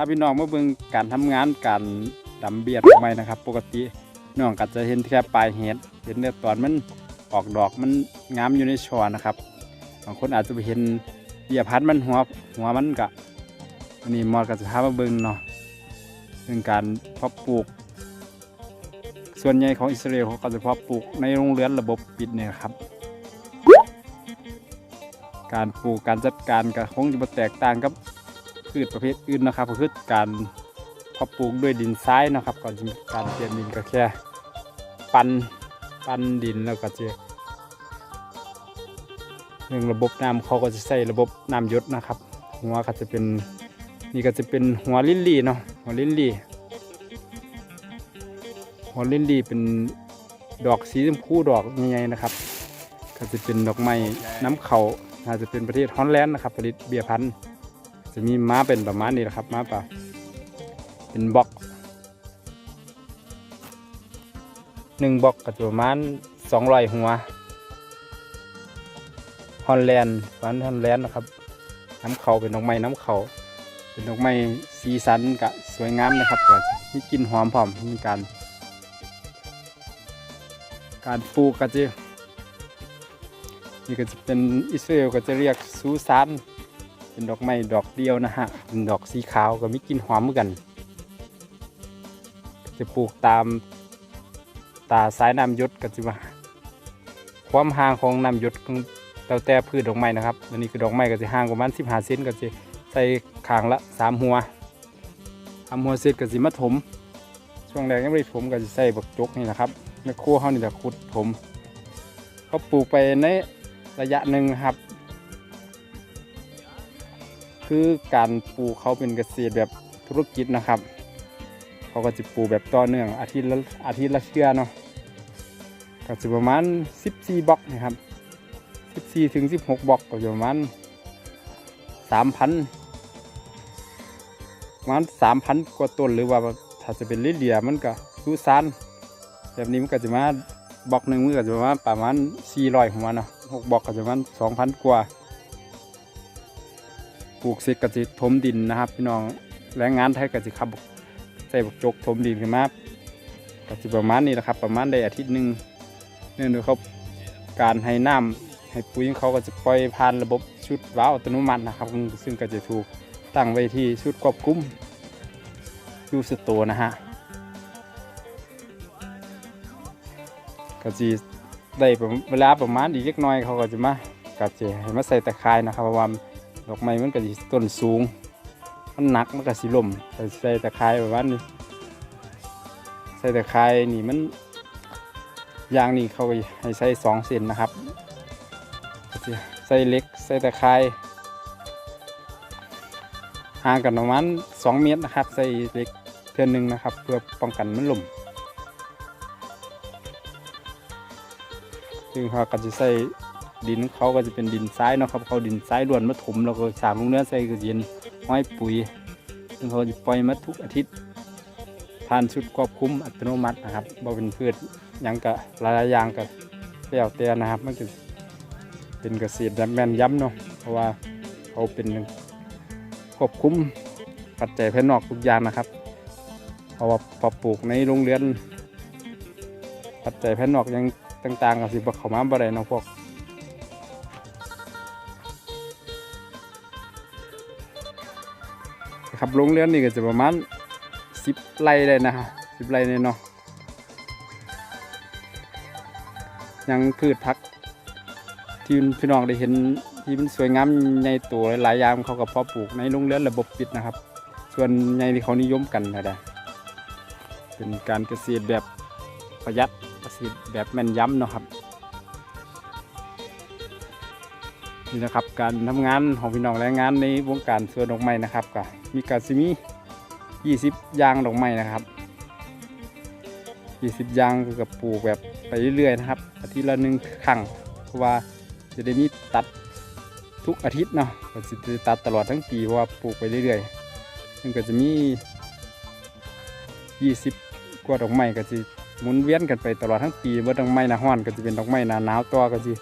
ถ้าพี่น้องมาเบิ่งการทำงานการดำเบียดออกไปนะครับ ปกติน้องก็จะเห็นแค่ปลายเห็ดเห็นแต่ตอนมันออกดอกมันงามอยู่ในช่อนะครับบางคนอาจจะไปเห็นเบียพัดมันหัวหัวมันกะอันนี้มอดก็จะพามาเบิ่งเนาะเรื่องการเพาะปลูก ส่วนใหญ่ของอิสราเอลเขาก็จะเพาะปลูกในโรงเรือนระบบปิดเนี่ยครับ การปลูกการจัดการก็คงจะแตกต่างกับ พืชประเภทอื่นนะครับก็คือการเพาะปลูกด้วยดินทรายนะครับ ก่อนจะมีการเตรียมดินก็แค่ปันปันดินแล้วก็จะเรื่งระบบน้ำเขาก็จะใส่ระบบน้ำยศนะครับ หัวก็จะเป็นนี่ก็จะเป็นหัวลิลลี่เนาะหัวลิลลี่หัวลิลลี่เป็นดอกสีชมพูดอกใหญ่ๆนะครับ ก็จะเป็นดอกไม้น้ำเขาอาจจะเป็นประเทศฮอลแลนด์นะครับผลิตเบียร์พันธุ์ จะมีม้าเป็นประมาณนี้นะครับม้าเปล่าเป็นบล็อกหนึ่งบล็อกก็จะประมาณสองรอยหัวฮอลแลนด์พันฮอลแลนด์นะครับ น้ำเขาเป็นดอกไม้น้ำเขา เป็นดอกไม้สีสันกะสวยงามนะครับก็มีกลิ่นหอมพร้อมมีการ การปลูกก็จะนี่ก็จะเป็นอิสราเอลก็จะเรียกซูซาน เป็นดอกไม้ดอกเดียวนะฮะเป็นดอกสีขาวก็มีกลิ่นหอมเหมือนกัน จะปลูกตามตาสายน้ำยศก็จะมาความห่างของน้ำยศขอแล้วแต่พืชดอกไม้นะครับอันนี้คือดอกไม้ก็จะห่างประมาณ15เซนก็จะใส่ขางละสามหัวสามหัวเสร็จก็จะมาถม ช่วงแรกยังไม่ได้ถมก็จะใส่บักจกนี่นะครับแม่ครัวเขานี่จะขุดถมเขาปลูกไปในระยะหนึ่งครับ คือการปลูกเขาเป็นเกษตรแบบธุรกิจนะครับ เขาก็จะปลูกแบบต่อเนื่องอาทิตย์ละอาทิตย์ละเชือเนาะก็จะประมาณ 14บล็อกนะครับ14ถึง16บล็อกก็จะประมาณ3,000ประมาณ3,000กว่าต้นหรือว่าถ้าจะเป็นลิเลียมันก็ซูซานแบบนี้มันก็จะมาบล็อกหนึ่งมันก็จะประมาณประมาณ400หัวเนาะหกบล็อกก็จะประมาณ2,000กว่า ปลูกเสร็จก็จะถมดินนะครับพี่น้องแรงงานไทยก็จะขับใส่บกจกถมดินขึ้นมาก็จะประมาณนี้แหละครับ ประมาณได้อาทิตย์หนึ่งเนื่องด้วยเขาการให้น้ำให้ปุ๋ยเขาก็จะปล่อยผ่านระบบชุดว้าวอัตโนมัตินะครับ ซึ่งก็จะถูกตั้งไว้ที่ชุดควบคุมยูสโตนะฮะก็จะได้เวลาประมาณอีกเล็กน้อยเขาก็จะมาก็จะให้มาใส่ตะไคร้นะครับเพราะว่า ดอกไม้มันก็จะต้นสูง มันหนักมันก็สิล่มใส่ใส่ตะไคร้ประมานี้ใส่ตะไคร้นี่มันยางนี่เขาให้ใส่สองเซนนะครับใส่เล็กใส่ตะไคร้ห่างกันประมาณ2เมตรนะครับ ใส่เล็กเทือนหนึ่งนะครับ เพื่อป้องกันมันหล่มซึ่งเขาก็จะใส่ ดินเขาก็จะเป็นดินทรายเนาะครับเขาดินทรายล้วนมาถมแล้วก็สามลงเนื้อใส่กระเย็นห้อยปุ๋ยซึ่งเขาจะปล่อยมาทุกอาทิตย์ผ่านชุดควบคุมอัตโนมัตินะครับบ่เป็นพืชยังกะหลายอย่างกะแล้วแต่นะครับมันก็เป็นเกษตรแบบแม่นย้ำเนาะเพราะว่าเขาเป็นควบคุมปัจจัยภายนอกทุกอย่างนะครับเพราะว่าปรับปลูกในโรงเรือนปัจจัยภายนอกยังต่างๆกับสิบเข้ามาบ่ได้เนาะพวก ครับโรงเรือนนี่ก็จะประมาณสิบไร่เลยนะฮะสิบไร่เลยเนาะยังพืชพักที่พี่น้องได้เห็นที่มันสวยงามใหญ่โตัวหลายๆอย่างเขาก็พาะปลูกในโรงเรือนระบบปิดนะครับ ส่วนใหญ่ที่เขานิยมกันนะเด้อเป็นการเกษตรแบบประหยัดเกษตรแบบแม่นยำเนาะครับ นี่นะครับการทำงานของพี่น้องแรงงานในวงการสวนดอกไม้นะครับก็มีการซิมี20 ยางดอกไม้นะครับ 20 ยางก็ปลูกแบบไปเรื่อยๆนะครับ อาทิตย์ละหนึ่งครั้งเพราะว่าจะได้มีตัดทุกอาทิตย์เนาะก็จะตัดตลอดทั้งปีเพราะว่าปลูกไปเรื่อยๆซึ่งก็จะมี 20 กว่าดอกไม้ก็จะหมุนเวียนกันไปตลอดทั้งปีเมื่อดอกไม้หนาห้อนก็จะเป็นดอกไม้หนาหนาวตัวก็จะ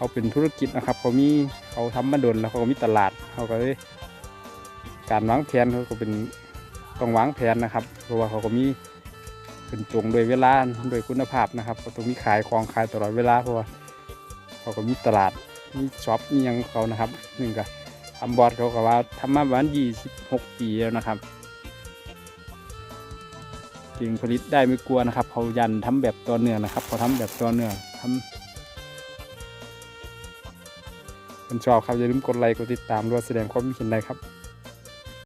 เขาเป็นธุรกิจนะครับ เขามีเขาทำมาดนแล้วเขาก็มีตลาดเขาก็เลยการวางแผนเขาก็เป็นต้องวางแผนนะครับ เพราะว่าเขาก็มีขึ้นจงโดยเวลาโดยคุณภาพนะครับก็ต้องมีขายของขายตลอดเวลาเพราะว่าเขาก็มีตลาดมีช็อปมียังของเขานะครับหนึ่งก็ทำบอร์ดเขาก็ว่าทำมาประมาณยี่สิบหกปีแล้วนะครับจึงผลิตได้ไม่กลัวนะครับเขายันทำแบบต่อเนื่องนะครับเขาทำแบบต่อเนื่องทำ นชอบครับอย่าลืมกดไลค์กดติดตามรวยแสดงความคิดเห็นได้ครับ